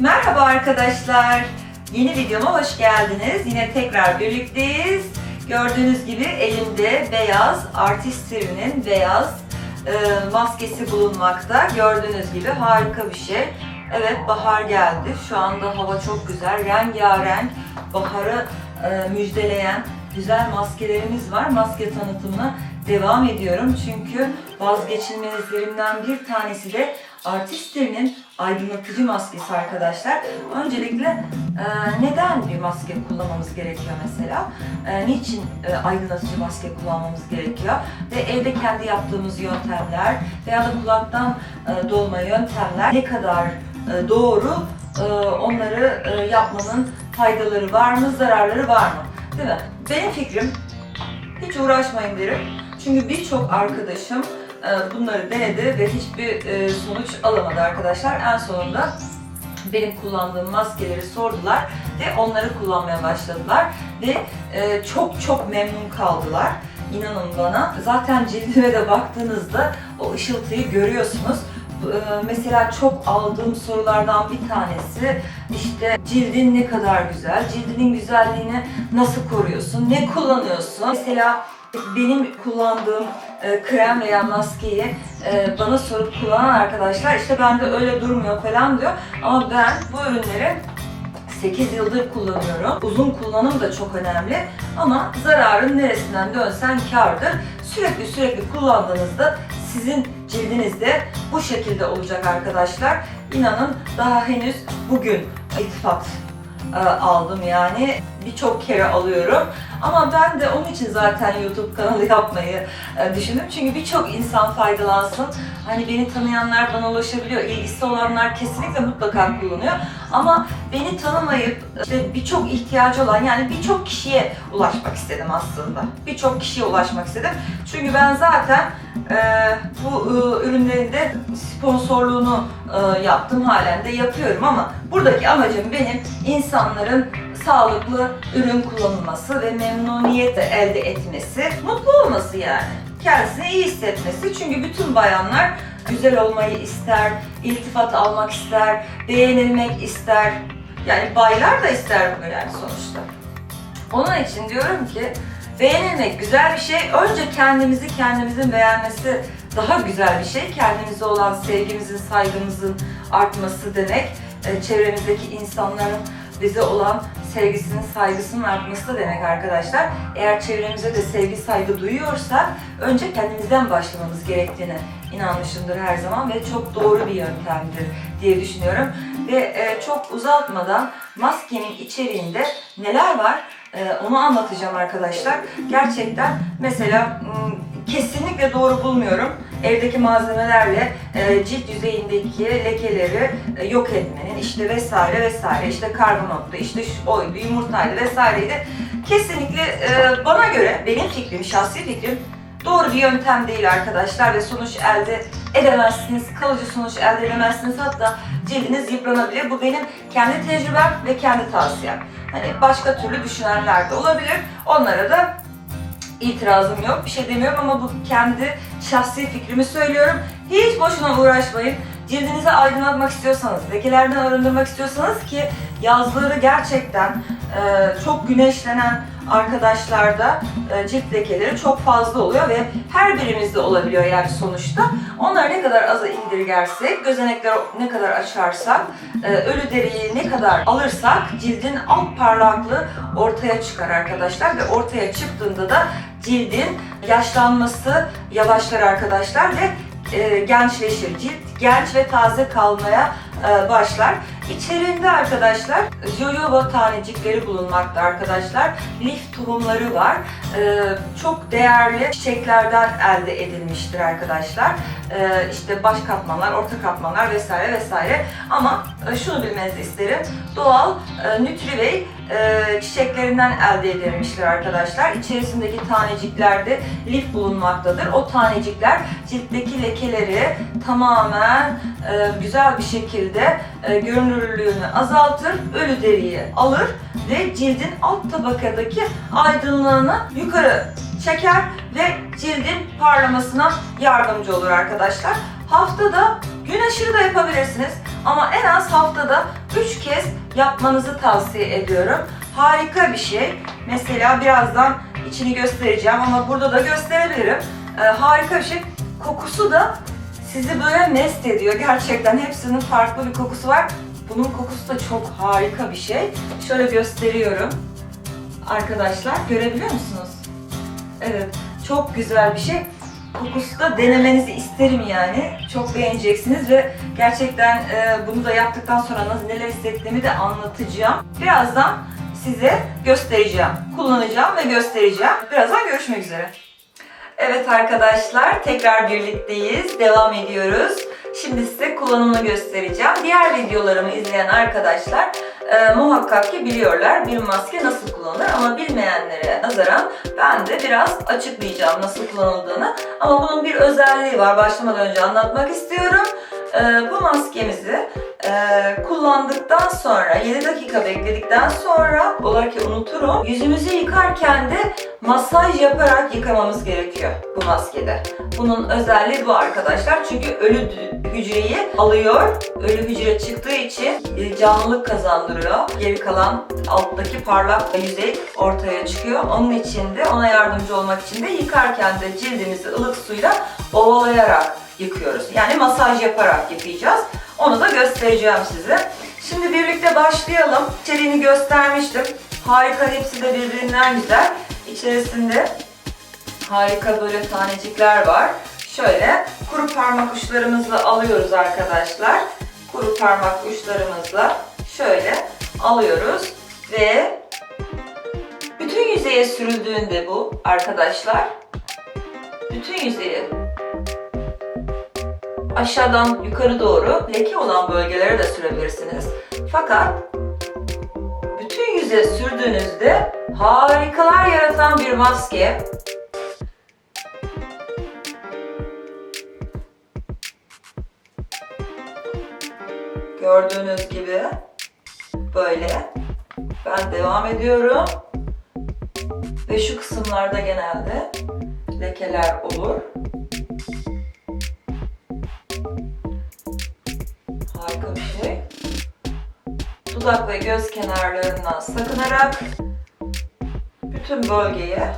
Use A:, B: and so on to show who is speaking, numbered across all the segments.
A: Merhaba arkadaşlar. Yeni videoma hoş geldiniz. Yine tekrar birlikteyiz. Gördüğünüz gibi elimde beyaz Artist Series beyaz e, maskesi bulunmakta. Gördüğünüz gibi harika bir şey. Evet bahar geldi. Şu anda hava çok güzel. Rengarenk baharı e, müjdeleyen güzel maskelerimiz var. Maske tanıtımına devam ediyorum. Çünkü vazgeçilmezlerimden bir tanesi de Artistlerinin aydınlatıcı maskesi arkadaşlar. Öncelikle e, neden bir maske kullanmamız gerekiyor mesela? E, niçin e, aydınlatıcı maske kullanmamız gerekiyor? Ve evde kendi yaptığımız yöntemler veya da kulaktan e, dolma yöntemler ne kadar e, doğru e, onları e, yapmanın faydaları var mı, zararları var mı? Değil mi? Benim fikrim hiç uğraşmayın derim. Çünkü birçok arkadaşım bunları denedi ve hiçbir e, sonuç alamadı arkadaşlar. En sonunda benim kullandığım maskeleri sordular ve onları kullanmaya başladılar ve e, çok çok memnun kaldılar. İnanın bana. Zaten cildime de baktığınızda o ışıltıyı görüyorsunuz. E, Mesela çok aldığım sorulardan bir tanesi işte cildin ne kadar güzel, cildinin güzelliğini nasıl koruyorsun, ne kullanıyorsun? Mesela benim kullandığım e, krem veya maskeyi e, bana sorup kullanan arkadaşlar işte bende öyle durmuyor falan diyor. Ama ben bu ürünleri 8 yıldır kullanıyorum. Uzun kullanım da çok önemli ama zararın neresinden dönsen kardır. Sürekli sürekli kullandığınızda sizin cildinizde bu şekilde olacak arkadaşlar. İnanın daha henüz bugün iltifat e, aldım yani birçok kere alıyorum. Ama ben de onun için zaten YouTube kanalı yapmayı e, düşündüm. Çünkü birçok insan faydalansın. Hani beni tanıyanlar bana ulaşabiliyor. İlgisi olanlar kesinlikle mutlaka kullanıyor. Ama beni tanımayıp işte birçok ihtiyacı olan yani birçok kişiye ulaşmak istedim aslında. Birçok kişiye ulaşmak istedim. Çünkü ben zaten e, bu e, ürünlerin de sponsorluğunu e, yaptım halen de yapıyorum ama buradaki amacım benim insanların sağlıklı ürün kullanılması ve memnuniyet elde etmesi, mutlu olması yani. Kendisini iyi hissetmesi. Çünkü bütün bayanlar güzel olmayı ister, iltifat almak ister, beğenilmek ister. Yani baylar da ister bunu yani sonuçta. Onun için diyorum ki beğenilmek güzel bir şey. Önce kendimizi kendimizin beğenmesi daha güzel bir şey. Kendimize olan sevgimizin, saygımızın artması demek. E, Çevremizdeki insanların bize olan sevgisinin, saygısının artması da demek arkadaşlar. Eğer çevremize de sevgi, saygı duyuyorsak önce kendimizden başlamamız gerektiğini inanmışımdır her zaman ve çok doğru bir yöntemdir diye düşünüyorum. Ve e, çok uzatmadan maskenin içeriğinde neler var e, onu anlatacağım arkadaşlar. Gerçekten mesela kesinlikle doğru bulmuyorum. Evdeki malzemelerle e, cilt yüzeyindeki lekeleri e, yok etmenin işte vesaire vesaire işte karbonatlı işte şu oydu yumurtaydı vesaireydi. Kesinlikle e, bana göre benim fikrim şahsi fikrim doğru bir yöntem değil arkadaşlar ve sonuç elde edemezsiniz. Kalıcı sonuç elde edemezsiniz. Hatta cildiniz yıpranabilir. Bu benim kendi tecrübem ve kendi tavsiyem. Hani başka türlü düşünenler de olabilir. Onlara da itirazım yok. Bir şey demiyorum ama bu kendi şahsi fikrimi söylüyorum. Hiç boşuna uğraşmayın. Cildinizi aydınlatmak istiyorsanız, lekelerden arındırmak istiyorsanız ki yazları gerçekten e, çok güneşlenen arkadaşlarda e, cilt lekeleri çok fazla oluyor ve her birimizde olabiliyor yani sonuçta. Onları ne kadar aza indirgersek, gözenekleri ne kadar açarsak, e, ölü deriyi ne kadar alırsak cildin alt parlaklığı ortaya çıkar arkadaşlar ve ortaya çıktığında da cildin yaşlanması yavaşlar arkadaşlar ve e, gençleşir. Cilt genç ve taze kalmaya e, başlar. İçerinde arkadaşlar jojoba tanecikleri bulunmakta arkadaşlar. Lif tohumları var. E, çok değerli çiçeklerden elde edilmiştir arkadaşlar. E, işte baş katmanlar, orta katmanlar vesaire vesaire. Ama e, şunu bilmenizi isterim. Doğal e, Nutrivey e, çiçeklerinden elde edilmiştir arkadaşlar. İçerisindeki taneciklerde lif bulunmaktadır. O tanecikler ciltteki lekeleri tamamen e, güzel bir şekilde e, görünürlüğünü azaltır, ölü deriyi alır ve cildin alt tabakadaki aydınlığını yukarı çeker ve cildin parlamasına yardımcı olur arkadaşlar. Haftada gün aşırı da yapabilirsiniz. Ama en az haftada 3 kez yapmanızı tavsiye ediyorum. Harika bir şey. Mesela birazdan içini göstereceğim ama burada da gösterebilirim. Ee, harika bir şey. Kokusu da sizi böyle mest ediyor. Gerçekten hepsinin farklı bir kokusu var. Bunun kokusu da çok harika bir şey. Şöyle gösteriyorum. Arkadaşlar görebiliyor musunuz? Evet, çok güzel bir şey. Kokusu da denemenizi isterim yani. Çok beğeneceksiniz ve gerçekten e, bunu da yaptıktan sonra nasıl neler hissettiğimi de anlatacağım. Birazdan size göstereceğim. Kullanacağım ve göstereceğim. Birazdan görüşmek üzere. Evet arkadaşlar, tekrar birlikteyiz. Devam ediyoruz. Şimdi size kullanımını göstereceğim. Diğer videolarımı izleyen arkadaşlar e, muhakkak ki biliyorlar bir maske nasıl kullanılır ama bilmeyenlere nazaran ben de biraz açıklayacağım nasıl kullanıldığını. Ama bunun bir özelliği var. Başlamadan önce anlatmak istiyorum. E, bu maskemizi e, kullandıktan sonra 7 dakika bekledikten sonra olar ki unuturum. Yüzümüzü yıkarken de masaj yaparak yıkamamız gerekiyor bu maskede. Bunun özelliği bu arkadaşlar. Çünkü ölü hücreyi alıyor. Ölü hücre çıktığı için e, canlılık kazandırıyor. Geri kalan alttaki parlak yüzey ortaya çıkıyor. Onun için de ona yardımcı olmak için de yıkarken de cildimizi ılık suyla ovalayarak yıkıyoruz. Yani masaj yaparak yıkayacağız. Onu da göstereceğim size. Şimdi birlikte başlayalım. İçeriğini göstermiştim. Harika hepsi de birbirinden güzel. İçerisinde harika böyle tanecikler var. Şöyle kuru parmak uçlarımızla alıyoruz arkadaşlar. Kuru parmak uçlarımızla şöyle alıyoruz ve bütün yüzeye sürüldüğünde bu arkadaşlar bütün yüzeye aşağıdan yukarı doğru leke olan bölgelere de sürebilirsiniz. Fakat bütün yüze sürdüğünüzde harikalar yaratan bir maske. Gördüğünüz gibi böyle. Ben devam ediyorum. Ve şu kısımlarda genelde lekeler olur. Dudak ve göz kenarlarından sakınarak bütün bölgeye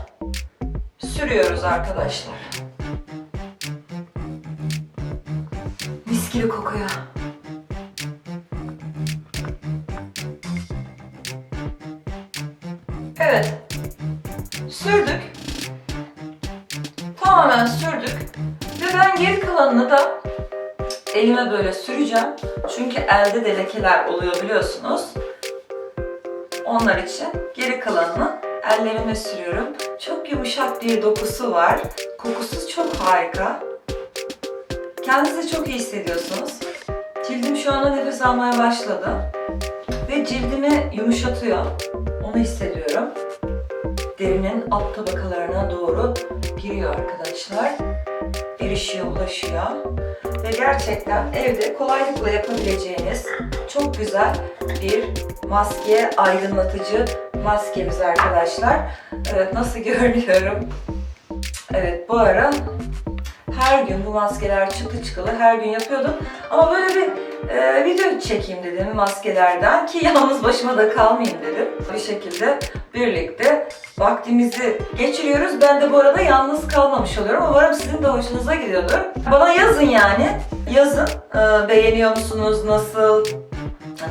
A: sürüyoruz arkadaşlar. Mis gibi kokuyor. Evet. Sürdük. Tamamen sürdük. Ve ben geri kalanını da elime böyle süreceğim. Çünkü elde de lekeler oluyor biliyorsunuz. Onlar için geri kalanını ellerime sürüyorum. Çok yumuşak bir dokusu var. Kokusu çok harika. Kendinizi çok iyi hissediyorsunuz. Cildim şu anda nefes almaya başladı. Ve cildimi yumuşatıyor. Onu hissediyorum. Derinin alt tabakalarına doğru giriyor arkadaşlar. Erişiyor, ulaşıyor. Ve gerçekten evde kolaylıkla yapabileceğiniz çok güzel bir maske, aydınlatıcı maskemiz arkadaşlar. Evet nasıl görünüyorum? Evet bu ara her gün bu maskeler çıktı çıkalı her gün yapıyordum. Ama böyle bir e, video çekeyim dedim maskelerden ki yalnız başıma da kalmayayım dedim. Bir şekilde birlikte vaktimizi geçiriyoruz. Ben de bu arada yalnız kalmamış oluyorum. Umarım sizin de hoşunuza gidiyordur. Bana yazın yani. Yazın. E, beğeniyor musunuz? Nasıl?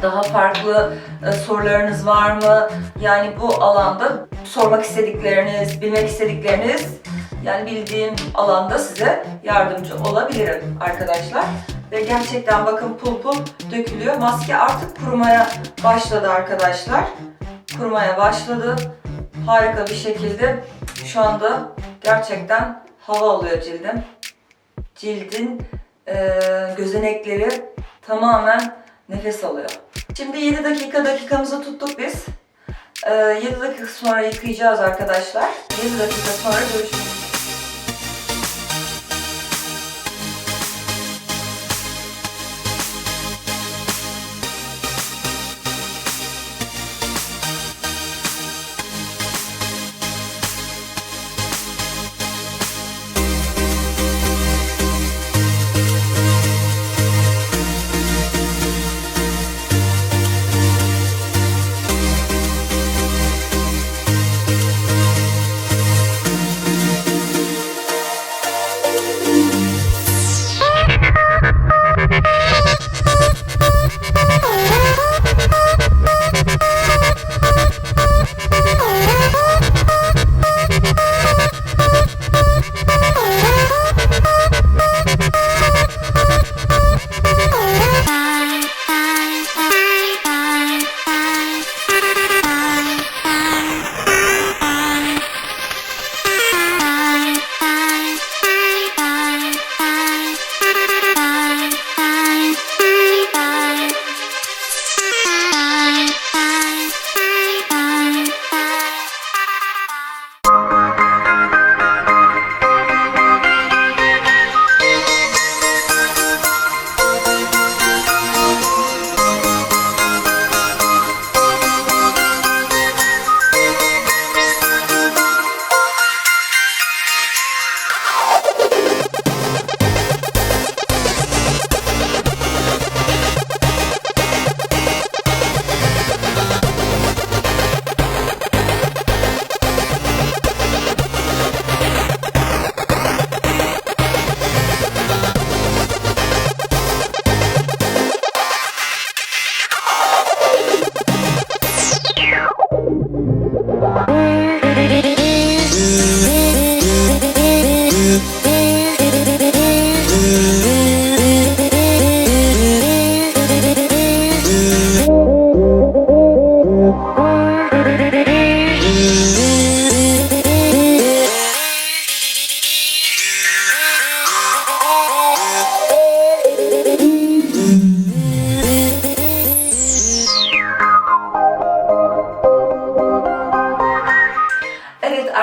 A: Daha farklı e, sorularınız var mı? Yani bu alanda sormak istedikleriniz, bilmek istedikleriniz yani bildiğim alanda size yardımcı olabilirim arkadaşlar. Ve gerçekten bakın pul pul dökülüyor. Maske artık kurumaya başladı arkadaşlar. Kurumaya başladı. Harika bir şekilde şu anda gerçekten hava alıyor cildim. Cildin e, gözenekleri tamamen nefes alıyor. Şimdi 7 dakika dakikamızı tuttuk biz. E, 7 dakika sonra yıkayacağız arkadaşlar. 7 dakika sonra görüşürüz.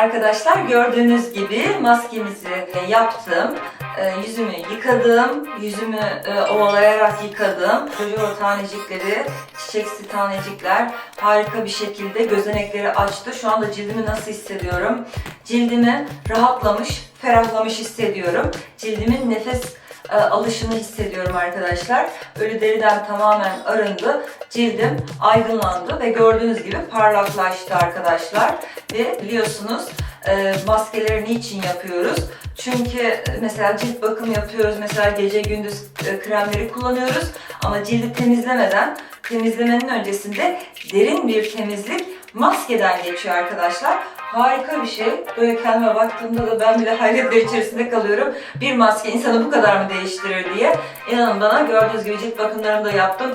A: Arkadaşlar gördüğünüz gibi maskemizi e, yaptım. E, yüzümü yıkadım. Yüzümü e, ovalayarak yıkadım. Çocuğu tanecikleri, çiçeksi tanecikler harika bir şekilde gözenekleri açtı. Şu anda cildimi nasıl hissediyorum? Cildimi rahatlamış, ferahlamış hissediyorum. Cildimin nefes e, alışını hissediyorum arkadaşlar. Ölü deriden tamamen arındı. Cildim aydınlandı ve gördüğünüz gibi parlaklaştı arkadaşlar. Ve biliyorsunuz e, maskeleri niçin yapıyoruz? Çünkü mesela cilt bakım yapıyoruz. Mesela gece gündüz e, kremleri kullanıyoruz. Ama cildi temizlemeden, temizlemenin öncesinde derin bir temizlik maskeden geçiyor arkadaşlar. Harika bir şey. Böyle kendime baktığımda da ben bile hayretler içerisinde kalıyorum. Bir maske insanı bu kadar mı değiştirir diye. İnanın bana gördüğünüz gibi cilt bakımlarımı da yaptım.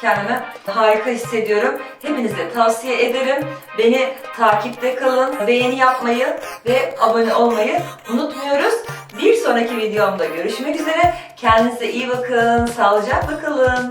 A: Kendimi harika hissediyorum. Hepinize tavsiye ederim. Beni takipte kalın. Beğeni yapmayı ve abone olmayı unutmuyoruz. Bir sonraki videomda görüşmek üzere. Kendinize iyi bakın. Sağlıcakla kalın.